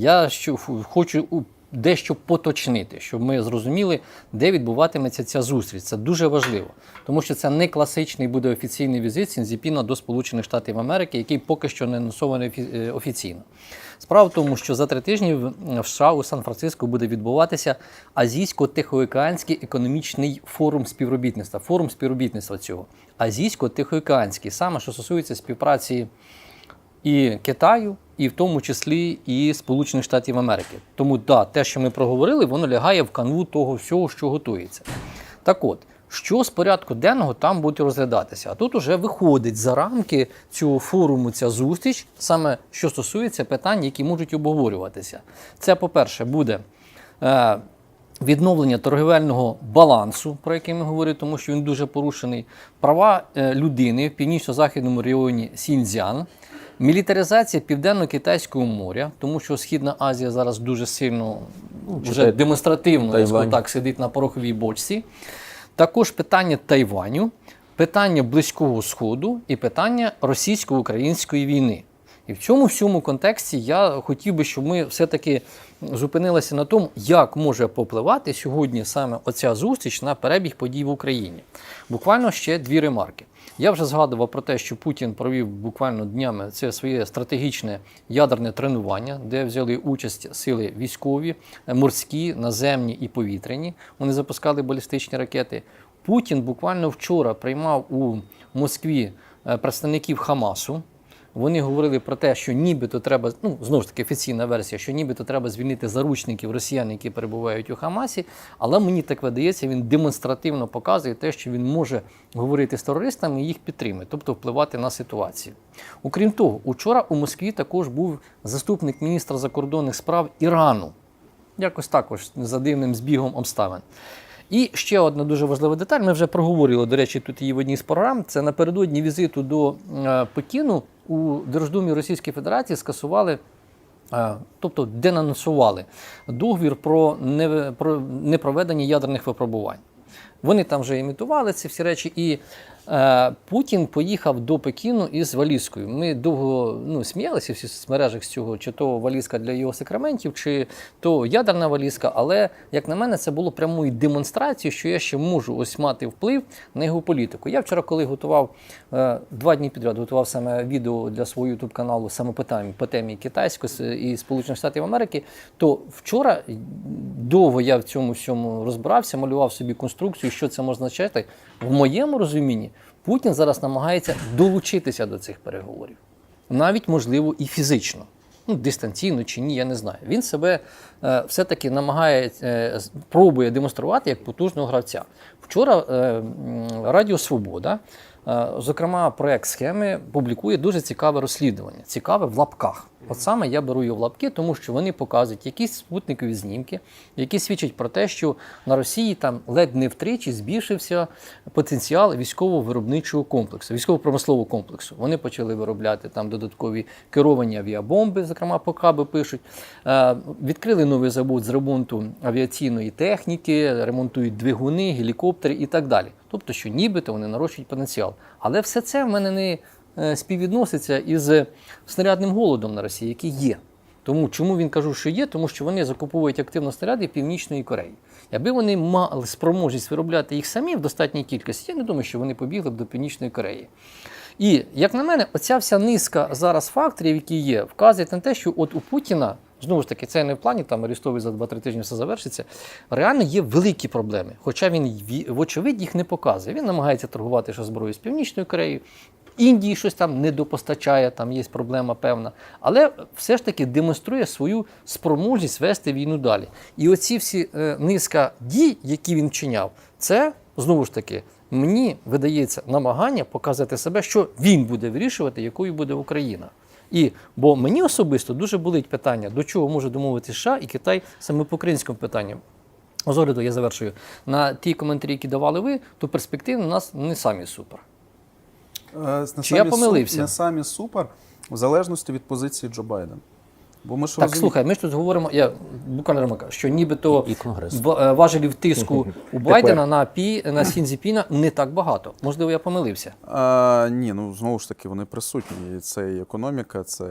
Я хочу дещо поточнити, щоб ми зрозуміли, де відбуватиметься ця зустріч. Це дуже важливо, тому що це не класичний буде офіційний візит Сінзіпіна до Сполучених Штатів Америки, який поки що не анонсований е, офіційно. Справа в тому, що за три тижні в США у Сан-Франциско буде відбуватися Азійсько-Тихоокеанський економічний форум співробітництва. Форум співробітництва цього. Азійсько-Тихоокеанський, саме що стосується співпраці і Китаю, і в тому числі і Сполучених Штатів Америки. Тому да, те, що ми проговорили, воно лягає в канву того всього, що готується. Так от, що з порядку денного там буде розглядатися? А тут уже виходить за рамки цього форуму ця зустріч, саме що стосується питань, які можуть обговорюватися. Це, по-перше, буде. Е, Відновлення торговельного балансу, про який ми говорили, тому що він дуже порушений, права е, людини в північно-західному регіоні Сіньцзян, мілітаризація Південно-Китайського моря, тому що Східна Азія зараз дуже сильно ну, вже читай, демонстративно Тайвань. так, сидить на пороховій бочці. Також питання Тайваню, питання Близького Сходу і питання російсько-української війни. І в цьому всьому контексті я хотів би, щоб ми все-таки зупинилися на тому, як може попливати сьогодні саме оця зустріч на перебіг подій в Україні. Буквально ще дві ремарки. Я вже згадував про те, що Путін провів буквально днями це своє стратегічне ядерне тренування, де взяли участь сили військові, е, морські, наземні і повітряні. Вони запускали балістичні ракети. Путін буквально вчора приймав у Москві е, представників Хамасу. Вони говорили про те, що нібито треба, ну знову ж таки офіційна версія, що нібито треба звільнити заручників росіян, які перебувають у Хамасі. Але мені так видається, він демонстративно показує те, що він може говорити з терористами і їх підтримує, тобто впливати на ситуацію. Окрім того, учора у Москві також був заступник міністра закордонних справ Ірану. Якось також за дивним збігом обставин. І ще одна дуже важлива деталь. Ми вже проговорили, до речі, тут її в одній з програм. Це напередодні візиту до е, Пекіну у Держдумі Російської Федерації скасували. е, Тобто денонсували договір про, не, про непроведення ядерних випробувань. Вони там вже імітували ці всі речі, і е, Путін поїхав до Пекіну із валізкою. Ми довго ну, сміялися в соцмережах з цього, чи то валізка для його секрементів, чи то ядерна валізка. Але, як на мене, це було прямою демонстрацією, що я ще можу ось мати вплив на його політику. Я вчора, коли готував е, два дні підряд, готував саме відео для свого youtube каналу саме по темі, по темі китайської і Сполучених Штатів Америки, то вчора довго я в цьому всьому розбирався, малював собі конструкцію, що це може означати. В моєму розумінні Путін зараз намагається долучитися до цих переговорів, навіть можливо і фізично. Ну, дистанційно чи ні, я не знаю. Він себе е, все-таки намагає, е, пробує демонструвати як потужного гравця. Вчора е, Радіо Свобода, зокрема, проект схеми, публікує дуже цікаве розслідування. Цікаве в лапках. От саме я беру його в лапки, тому що вони показують якісь спутникові знімки, які свідчать про те, що на Росії там ледь не втричі збільшився потенціал військово-виробничого комплексу, військово-промислового комплексу. Вони почали виробляти там додаткові керовані авіабомби, зокрема по каби пишуть. Е, відкрили новий завод з ремонту авіаційної техніки, ремонтують двигуни, гелікоптери і так далі. Тобто, що нібито вони нарощують потенціал. Але все це в мене не е, співвідноситься із снарядним голодом на Росії, який є. Тому чому він кажу, що є? Тому що вони закуповують активно снаряди Північної Кореї. Якби вони мали спроможність виробляти їх самі в достатній кількості, я не думаю, що вони побігли б до Північної Кореї. І як на мене, оця вся низка зараз факторів, які є, вказує на те, що от у Путіна. Знову ж таки, це не в плані там Арестовий за 2-3 тижні все завершиться. Реально є великі проблеми. Хоча він, вочевидь, їх не показує. Він намагається торгувати ще зброєю з Північною Кореєю. Індії щось там не допостачає, там є проблема певна. Але все ж таки демонструє свою спроможність вести війну далі. І оці всі е, низка дій, які він вчиняв, це знову ж таки мені видається намагання показати себе, що він буде вирішувати, якою буде Україна. І бо мені особисто дуже болить питання, до чого може домовитися США і Китай саме по українському питанню. З огляду, я завершую. На ті коментарі, які давали ви, то перспективи у нас не самі супер. Е, Чи я помилився? Не самі супер, в залежності від позиції Джо Байдена. Бо ми ж Так, слухай, ми ж тут говоримо, я буквально ремарка, що нібито І Конгрес. в- е, важелів тиску у Байдена на пі на Сінзіпіна не так багато. Можливо, я помилився. А, ні, ну знову ж таки, вони присутні. І Це і економіка, це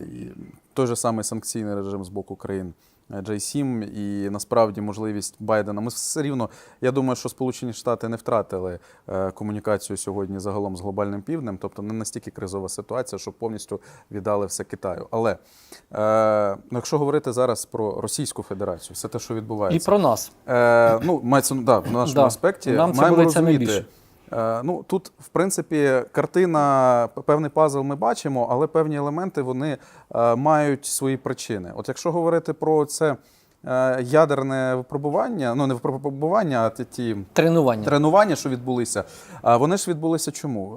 і той же самий санкційний режим з боку країн J7, і насправді можливість Байдена. Ми все рівно, я думаю, що Сполучені Штати не втратили е, комунікацію сьогодні загалом з глобальним півднем, тобто не настільки кризова ситуація, що повністю віддали все Китаю. Але е, ну, якщо говорити зараз про Російську Федерацію, все те, що відбувається, І про нас. Е, ну, мається, да, в нашому Да. аспекті Нам це маємо болить розуміти. більше. Е, ну, тут, в принципі, картина, певний пазл ми бачимо, але певні елементи вони е, мають свої причини. От якщо говорити про це е, ядерне випробування, ну не випробування, а ті- ті Тренування. тренування, що відбулися, а вони ж відбулися чому?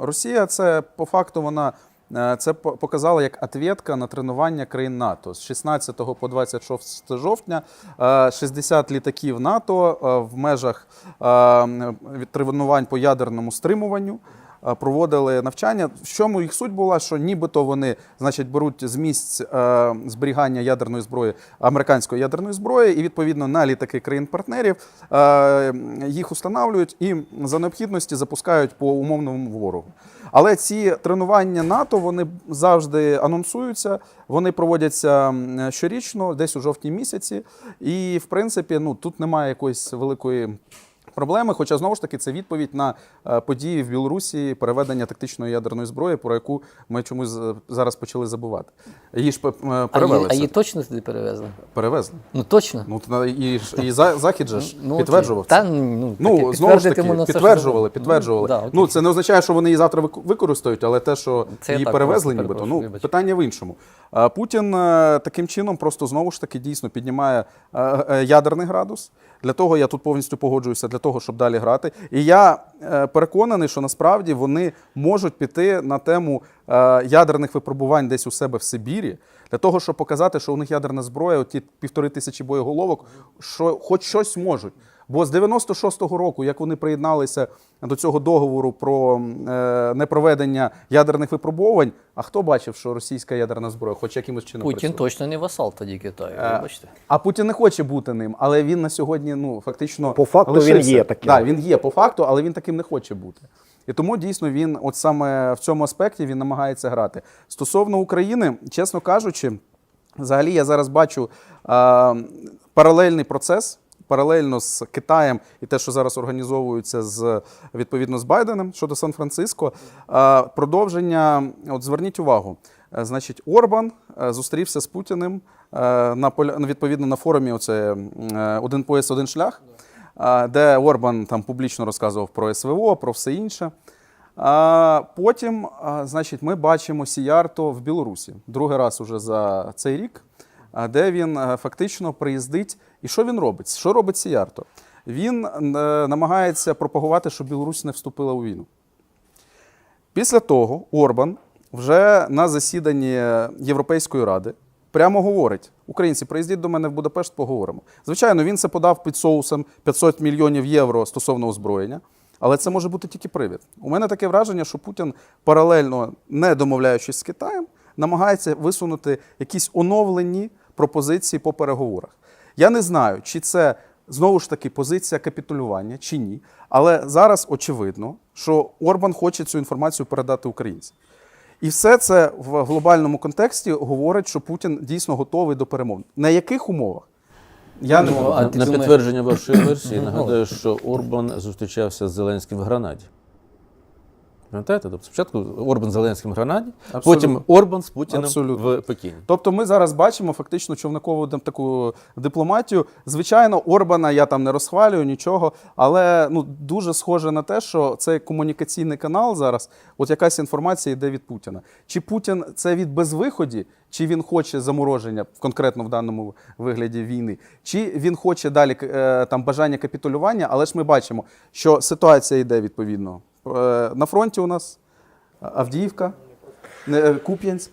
Росія це по факту вона. Е, Це по- показала як ответка на тренування країн НАТО з 16 по 26 жовтня. е, 60 літаків НАТО е, в межах е, тренувань по ядерному стримуванню е, проводили навчання. В чому їх суть була, що нібито вони значить, беруть з місць е, зберігання ядерної зброї американської ядерної зброї, і відповідно на літаки країн-партнерів е, їх устанавлюють і за необхідності запускають по умовному ворогу. Але ці тренування НАТО вони завжди анонсуються, вони проводяться щорічно, десь у жовтні місяці. І в принципі, ну тут немає якоїсь великої. Проблеми, хоча знову ж таки це відповідь на е, події в Білорусі переведення тактичної ядерної зброї, про яку ми чомусь е, зараз почали забувати. Її ж е, перевели. а її точно туди перевезли? Перевезли. Ну точно. Ну і, і захід же ж Ну, підтверджував. Та, ну, Ну, таке, знову ж таки, підтверджували, підтверджували. Ну, да. Ну, це не означає, що вони її завтра використають, але те, що Це її так перевезли, нібито, ну, питання в іншому. Путін таким чином просто знову ж таки дійсно піднімає ядерний градус. Для того я тут повністю погоджуюся, для того, щоб далі грати. І я е, переконаний, що насправді вони можуть піти на тему е, ядерних випробувань десь у себе в Сибірі, для того, щоб показати, що у них ядерна зброя, от ті півтори тисячі боєголовок, що хоч щось можуть. Бо з 96-го року, як вони приєдналися до цього договору про е, непроведення ядерних випробувань, а хто бачив, що російська ядерна зброя, хоч якимось чином Путін працює? точно не васал тоді Китаю. Е, Вибачте. А Путін не хоче бути ним, але він на сьогодні ну фактично По факту він є таким. Да, він є по факту, але він таким не хоче бути. І тому дійсно він, от саме в цьому аспекті, він намагається грати. Стосовно України, чесно кажучи, взагалі я зараз бачу а, паралельний процес. Паралельно з Китаєм і те, що зараз організовується з відповідно з Байденом щодо Сан-Франциско, продовження. От зверніть увагу, Е, значить, Орбан е, зустрівся з Путіним е, на ну, відповідно на форумі. Оце один пояс, один шлях, де Орбан там публічно розказував про СВО, про все інше. А потім, значить, ми бачимо Сіярто в Білорусі другий раз уже за цей рік, де він е, фактично приїздить. І що він робить? Що робить Сіярто? Він е, намагається пропагувати, щоб Білорусь не вступила у війну. Після того Орбан вже на засіданні Європейської ради прямо говорить: українці, приїздіть до мене в Будапешт, поговоримо. Звичайно, він це подав під соусом 500 мільйонів євро стосовно озброєння. Але це може бути тільки привід. У мене таке враження, що Путін паралельно, не домовляючись з Китаєм, намагається висунути якісь оновлені пропозиції по переговорах. Я не знаю, чи це знову ж таки позиція капітулювання чи ні. Але зараз очевидно, що Орбан хоче цю інформацію передати українцям. І все це в глобальному контексті говорить, що Путін дійсно готовий до перемовин. На яких умовах? Я Ну, можу. а на, підтвердження вашої версії нагадаю, що Орбан зустрічався з Зеленським в Гранаді. Пам'ятаєте? Тобто спочатку Орбан Зеленським в Гранаді, Абсолютно. потім Орбан з Путіним Абсолютно. в Пекіні. Тобто ми зараз бачимо фактично човникову таку дипломатію. Звичайно, Орбана я там не розхвалюю нічого, але ну дуже схоже на те, що цей комунікаційний канал зараз, от якась інформація йде від Путіна. Чи Путін це від безвиході, чи він хоче замороження конкретно в даному вигляді війни, чи він хоче далі е, там бажання капітулювання, але ж ми бачимо, що ситуація йде відповідно. Е, На фронті у нас Авдіївка. Е, Куп'янськ.